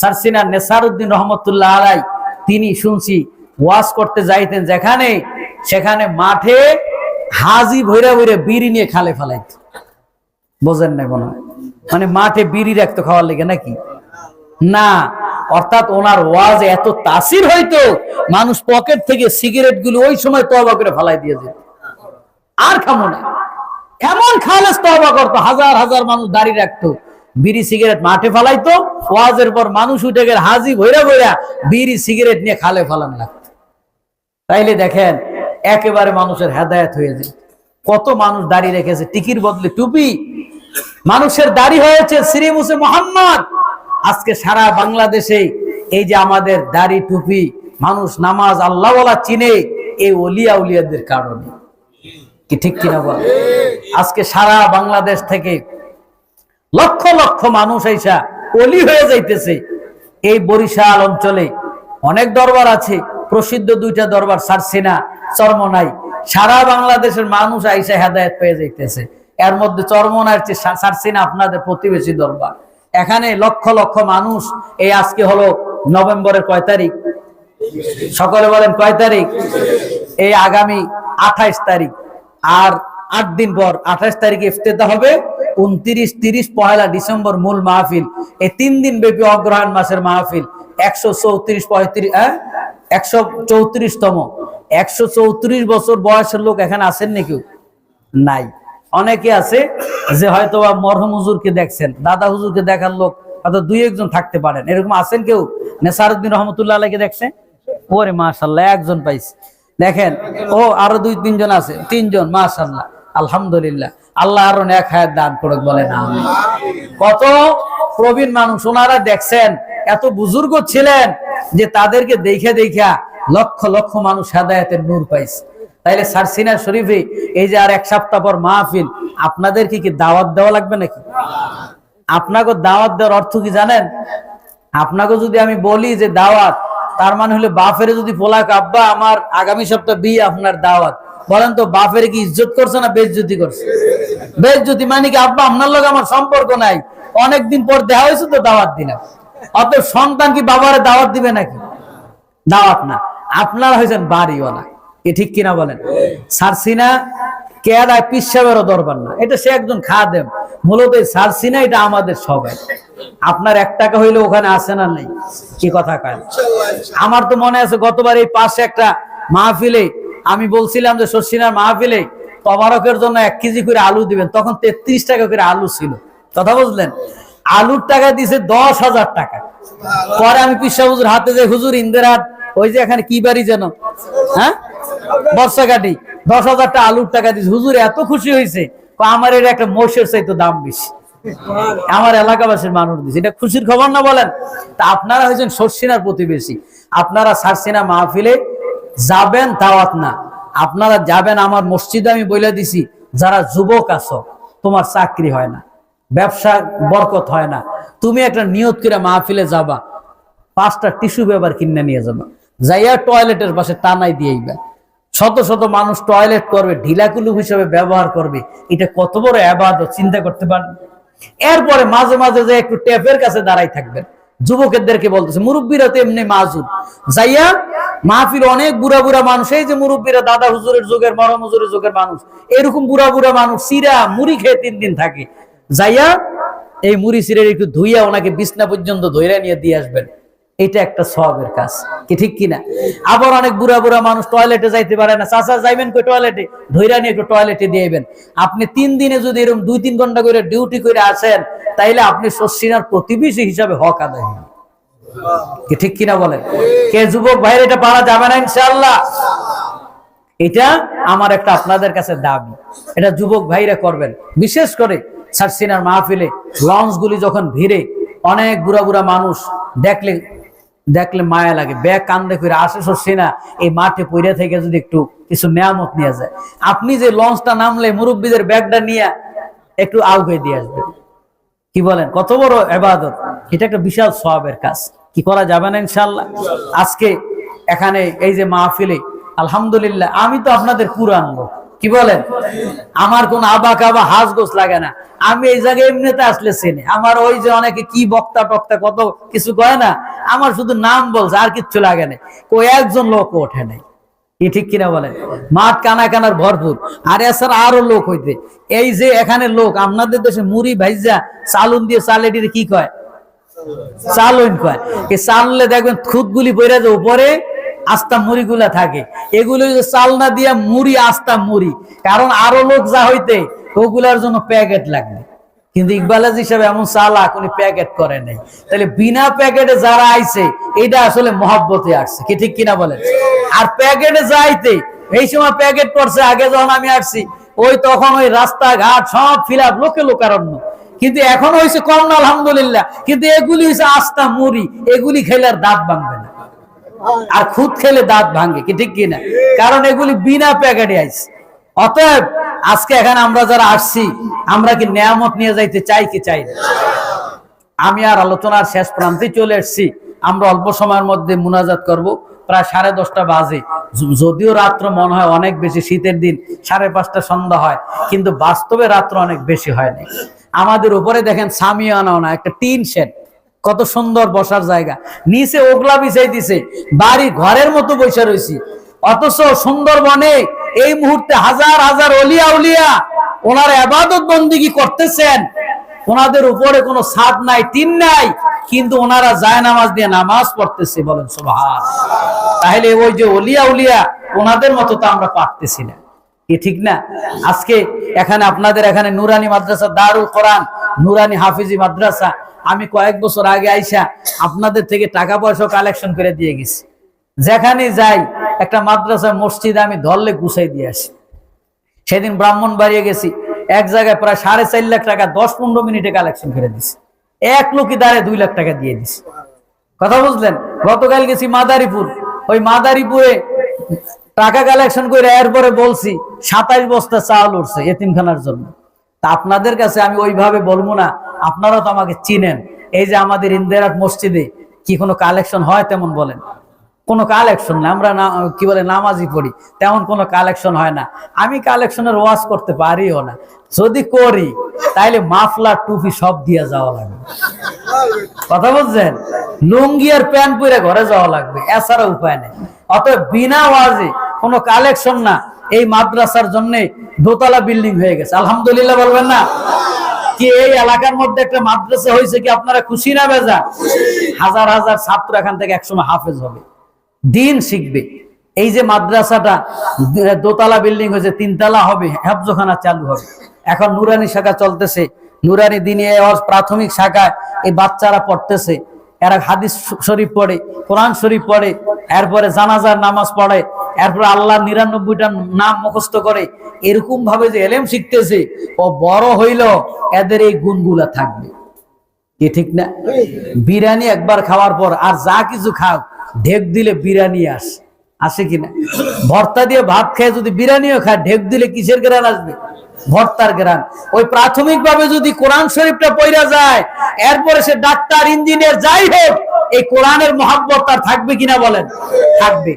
সারসিনা নেসারউদ্দিন রহমতুল্লাহ আলাই, তিনি শুনছি ওয়াজ করতে যাইতেন যেখানে, সেখানে মাঠে হাজি ভৈরা ভৈরা বিড়ি নিয়ে খালে ফেলাইত। বোঝেন না মনে মানে মাঠে বিড়ি রাখতো খাওয়ার লেগে নাকি? না, অর্থাৎ ওনার ওয়াজ এত তাসির হইতো, মানুষ পকেট থেকে সিগারেটগুলো ওই সময় তবা করে ফালাই দিয়ে যেত। আর খামো না। এমন খালেস তবা করতো, হাজার হাজার মানুষ দাঁড়িয়ে রাখতো বিড়ি সিগারেট মাঠে ফালাইতো, ওয়াজের পর মানুষ উঠে গেলে হাজি ভৈরা ভৈরা বিড়ি সিগারেট নিয়ে খালে ফালান লাগতো। তাইলে দেখেন, একেবারে মানুষের হেদায়েত হয়ে যায়। কত মানুষ দাঁড়িয়ে রেখেছে, টিকির বদলে টুপি। মানুষের দাড়ি হয়েছে শ্রী মুসে মোহাম্মদ। আজকে সারা বাংলাদেশে এই যে আমাদের দাড়ি, টুপি, মানুষ নামাজ আল্লাহওয়ালা চিনে, এই অলিয়া উলিয়াদের কারণে। কি ঠিক কিনা বল? আজকে সারা বাংলাদেশ থেকে লক্ষ লক্ষ মানুষ আইসা অলি হয়ে যাইতেছে। এই বরিশাল অঞ্চলে অনেক দরবার আছে, প্রসিদ্ধ দুইটা দরবার সারসিনা চরমনাই সারা বাংলাদেশের মানুষ আইসা হেদায়ত পেয়ে যাইতেছে। এর মধ্যে চরমনার সা- সারসিনা আপনাদের প্রতিবেশী দরবার। এখানে লক্ষ লক্ষ মানুষ, এই আজকে হলো নভেম্বরের কয় তারিখ? সকলে বলেন কয় তারিখ? এই আগামী আঠাইশ তারিখ। আর আট দিন পর, আঠাইশ তারিখে ইফতেদা হবে। উনত্রিশ, তিরিশ পয়লা ডিসেম্বর মূল মাহফিল। এই তিন দিন ব্যাপী অগ্রহায়ণ মাসের মাহফিল। একশো চৌত্রিশ পঁয়ত্রিশ হ্যাঁ? একশো চৌত্রিশতম। একশো চৌত্রিশ বছর বয়সের লোক এখানে আছেন নাকি নাই। অনেকে আছে যে হয়তো বা মরহম হুজুরকে দেখছেন, দাদা হুজুরকে দেখার লোক, হয়তো দুই একজন থাকতে পারেন। এরকম আছেন কেউ? নেসারুদ্দিন রহমতুল্লাহ আলাইকে দেখছে ওরে মাশাল্লাহ একজন পাইছে। দেখেন, ও আরও দুই তিনজন আছে, তিনজন মাশাল্লাহ আলহামদুলিল্লাহ। আল্লাহ আরও এক হায়াত দান করুক বলেন, আমিন। কত প্রবীণ মানুষ, ওনারা দেখছেন, এত বুজুর্গ ছিলেন যে তাদেরকে দেখে দেখা লক্ষ লক্ষ মানুষ হেদায়তের নূর পাইছে। তাইলে সারসিনা শরীফে এই যে আর এক সপ্তাহ পর মাহফিল, আপনাদেরকে কি দাওয়াত দেওয়া লাগবে নাকি? আপনাকে দাওয়াত দেওয়ার অর্থ কি জানেন? আপনাকে যদি আমি বলি যে দাওয়াত, তার মানে হলে বাফের যদি পোলাক আব্বা, আমার আগামী সপ্তাহ বিয়ে আপনার দাওয়াত। বলেন তো বাফের কি ইজ্জত করছে না বেজ্জতি করছে? বেজ্জতি মানে কি, আব্বা, আপনার লোক আমার সম্পর্ক নাই। অনেকদিন পর দেখা হয়েছে তো দাওয়াত দিলাম। অত সন্তান কি বাবারে দাওয়াত দিবে নাকি? দাওয়াত না। আপনারা হয়েছেন বাড়িওয়ালা। এ ঠিক কিনা বলেন? সারসিনা কেয়ারায় পিসাবেরও দরবার না। এটা সে একজন খাদেম। মূলত সারসিনা এটা আমাদের সবাই। আপনার এক টাকা হইলে ওখানে আসে না নেই? কি কথা কয়? আমার তো মনে আছে, গতবার এই পাশে একটা মাহফিলে আমি বলছিলাম যে শর্ষিনার মাহফিলে তবারকের জন্য এক কেজি করে আলু দিবেন, তখন তেত্রিশ টাকা করে আলু ছিল। কথা বুঝলেন? আলুর টাকা দিছে দশ হাজার টাকা। পরে আমি পিসা হুজুর হাতে যে হুজুর ইন্দিরাট ওই যে এখানে কি বাড়ি যেন? হ্যাঁ? বর্ষাকাটি দশ হাজার টাকা আলুর টাকা দিছে। হুজুর এত খুশি হয়েছে আমার এর একটা মোষের চাইতো দাম বেশি। আমার এলাকাবাসীর মানুষ দিছে। এটা খুশির খবর না বলেন? তা আপনারা হয়েছেন শর্ষিনার প্রতিবেশী। আপনারা সারসিনা মাহফিলে যাবেন দাওয়াত না। আপনারা যাবেন আমার মসজিদে, আমি বলে দিছি, যারা যুবক আছো, তোমার চাকরি হয় না, ব্যবসা বরকত হয় না। তুমি একটা নিয়ত করে মাহফিলে যাবা, পাঁচটা টিস্যু পেপার কিনে নিয়ে যাবা। যাইয়া টয়লেটের পাশে টানাই দিয়েইবা শত শত মানুষ টয়লেট করবে, ঢিলাকুলু হিসেবে ব্যবহার করবে। এটা কত বড় আবাদত, চিন্তা করতে পারেন এরপরে মাঝে মাঝে যে একটু ট্যাপের কাছে দাঁড়াই থাকবেন। যুবকেরদেরকে বলতেছে, মুরব্বীরা তো এমনি মাজুর। যাইয়া মাহফিল অনেক বুড়া বুড়া মানুষ। এই যে মুরব্বীরা, দাদা হুজুরের যুগের মরম হুজুরের যুগের মানুষ, এরকম বুড়া বুড়া মানুষ সিরা মুড়ি খেয়ে তিন দিন থাকে। যাইয়া এই মুড়ি সিরের একটু ধুইয়া ওনাকে বিছনা পর্যন্ত ধইরা নিয়ে দিয়ে আসবেন। এটা একটা সবের কাজ, কি ঠিক কিনা? আবার অনেক বুড়া বুড়া মানুষ টয়লেটে যাইতে পারে না। চাচা, যাইবেন কই টয়লেটে? ধইরা নিয়ে একটু টয়লেটে দিয়েবেন আপনি তিন দিনে যদি এরকম দুই তিন ঘণ্টা করে ডিউটি করে আসেন, তাইলে আপনি শশিনার প্রতিবেশী হিসাবে হক আদায় হবেন কি ঠিক কিনা বলেন? কে যুবক ভাইয়ের এটা পারা যাবে না ইনশাআল্লাহ? এটা আমার একটা আপনাদের কাছে দাবি। এটা যুবক ভাইরা করবেন। বিশেষ করে সারসিনার মাহফিলে লঞ্চগুলি যখন ভিড়ে, অনেক বুড়া বুড়া মানুষ দেখলে দেখলে মায়া লাগে। ব্যাগ কান্দে করে আসে সরসিনা এই মাঠে পইরা থেকে যদি একটু কিছু নেয়ামত নিয়ে যায়। আপনি যে লঞ্চটা নামলে মুরব্বীদের ব্যাগটা নিয়ে একটু আউগে দিয়ে আসবেন। কি বলেন? কত বড় এবাদত। এটা একটা বিশাল সবের কাজ। কি করা যাবে না ইনশাল্লাহ আজকে এখানে এই যে মাহফিলে, আলহামদুলিল্লাহ, আমি তো আপনাদের পুরান কি বলেন? আমার কোন আবা কাবা হাজ গোস লাগে না। আমি এই জায়গায় এমনিতে আসলে চেনে। আমার ওই যে অনেকে কি বক্তা টক্তা কত কিছু কয় না, আমার শুধু নাম বলছে, আর কিচ্ছু লাগে না। কই একজন লোক ওঠে নাই। কি ঠিক কিনা বলেন? মাঠ কানা কানার ভরপুর। আর এছাড়া আরও লোক হইতে। এই যে এখানে লোক, আপনাদের দেশে মুড়ি ভাইজা, চালুন দিয়ে চালেটির কি কয়? চালুন কয়। এই চাললে দেখবেন খুদগুলি পড়ে যে উপরে আস্তা মুড়ি গুলা থাকে। এগুলো যে চালনা দিয়া মুড়ি, আস্তা মুড়ি। কারণ আরও লোক যা হইতে, ওগুলার জন্য প্যাকেট লাগবে। কিন্তু ইকবালাজ হিসাবে এমন চালাক, উনি প্যাকেট করে নাই। তাহলে বিনা প্যাকেটে যারা আইছে, এটা আসলে মহব্বতে আসছে। কি ঠিক কিনা বলেন? আর প্যাকেটে যাইতে, এই সময় প্যাকেট করছে আগে যখন আমি আসছি, ওই তখন ওই রাস্তাঘাট সব ফিল আপ লোকে লোকারণ্য। কিন্তু এখন হয়েছে না আলহামদুলিল্লাহ। কিন্তু এগুলি হয়েছে আস্তা, মুড়ি। এগুলি খেলে আর দাঁত ভাঙবে না। আর খুদ খেলে দাঁত ভাঙে, কি ঠিক কিনা? কারণ এগুলি বিনা প্যাকেটে আইছে। অতএব, আজকে এখানে আমরা যারা আসছি, আমরা কি নিয়ামত নিয়ে যাইতে চাই কি চাই না? আমি আর আলোচনার শেষ প্রান্তে চলে এসেছি। আমরা অল্প সময়ের মধ্যে মুনাজাত করব। প্রায় সাড়ে দশটা বাজে। যদিও রাত্র মনে হয় অনেক বেশি, শীতের দিন সাড়ে পাঁচটা সন্ধ্যা হয়, কিন্তু বাস্তবে রাত্র অনেক বেশি হয় না আমাদের উপরে দেখেন সামিয়ানাও না, একটা টিন শেড। কত সুন্দর বসার জায়গা। নিচে ওগলা বিছাই দিছে, বাড়ি ঘরের মতো বসে রয়েছি অথচ সুন্দরবনে এই মুহূর্তে হাজার হাজার অলিয়া উলিয়া ওনার আবাদত বন্দিগি করতেছেন। ওনাদের উপরে কোনো ছাদ নাই, টিন নাই, কিন্তু ওনারা যায় নামাজ দিয়ে নামাজ পড়তেছে বলেন সোভা তাহলে ওই যে অলিয়া উলিয়া ওনাদের মতো তো আমরা পারতেছি না। কি ঠিক না? আজকে এখানে আপনাদের এখানে নুরানি মাদ্রাসা, দারুল কোরআন, নুরানি হাফিজি মাদ্রাসা, আমি কয়েক বছর আগে আইসা আপনাদের থেকে টাকা পয়সা কালেকশন করে দিয়ে গেছি। যেখানে যাই, একটা মাদ্রাসা মসজিদে আমি ধরলে গুছাই দিয়ে আসি। সেদিন ব্রাহ্মণ বাড়িয়ে গেছি, এক জায়গায় প্রায় সাড়ে চার লাখ টাকা, দশ পনেরো মিনিটে কালেকশন করে দিছি। এক লোকই দাঁড়ে দুই লাখ টাকা দিয়ে দিছি। কথা বুঝলেন? গতকাল গেছি মাদারীপুর। ওই মাদারীপুরে টাকা কালেকশন করে এরপরে বলছি, সাতাইশ বস্তা চাল উঠছে এতিমখানার জন্য। তা আপনাদের কাছে আমি ওইভাবে বলব না, আপনারা তো আমাকে চিনেন। এই যে আমাদের ইন্দিরাট মসজিদে কি কোনো কালেকশন হয় তেমন বলেন। কোনো কালেকশন না, আমরা না, কি বলে নামাজি পড়ি, তেমন কোনো কালেকশন হয় না। আমি কালেকশনের ওয়াজ করতে পারিও না। যদি করি, তাইলে মাফলার টুপি সব দিয়ে যাওয়া লাগবে। কথা বলছেন? লুঙ্গি আর প্যান্ট পরে ঘরে যাওয়া লাগবে, এছাড়া উপায় নেই। অতএব বিনা ওয়াজে কোনো কালেকশন না, এই মাদ্রাসার জন্য দোতলা বিল্ডিং হয়ে গেছে। আলহামদুলিল্লাহ বলবেন না? কি এই এলাকার মধ্যে একটা মাদ্রাসা হয়েছে কি আপনারা খুশি না বেজা হাজার হাজার ছাত্র এখান থেকে একসময় হাফেজ হবে। দিন শিখবে। এই যে মাদ্রাসাটা, দোতলা বিল্ডিং হয়েছে, তিনতলা হবে, হেফজখানা চালু হবে। এখন নুরানি শাখা চলতেছে। নুরানি দিনে প্রাথমিক শাখায় এই বাচ্চারা পড়তেছে। এরা হাদিস শরীফ পড়ে, কোরআন শরীফ পড়ে, এরপরে জানাজার নামাজ পড়ে, এরপরে আল্লাহ নিরানব্বইটা নাম মুখস্থ করে, এরকম ভাবে যে এলেম শিখতেছে, ও বড় হইল, এদের এই গুণগুলা থাকবে। কি ঠিক না? বিরিয়ানি একবার খাওয়ার পর আর যা কিছু খাও, ঢেক দিলে বিরিয়ানি আস আসে কিনা? ভর্তা দিয়ে ভাত খেয়ে যদি বিরিয়ানিও খায়, ঢেক দিলে কিসের গ্রান আসবে? ভর্তার গ্রান ওই প্রাথমিক ভাবে যদি কোরআন শরীফটা পইরা যায়, এরপরে সে ডাক্তার, ইঞ্জিনিয়ার, যাই হোক, এই কোরআনের মহাব্বত তার থাকবে কিনা বলেন? থাকবে।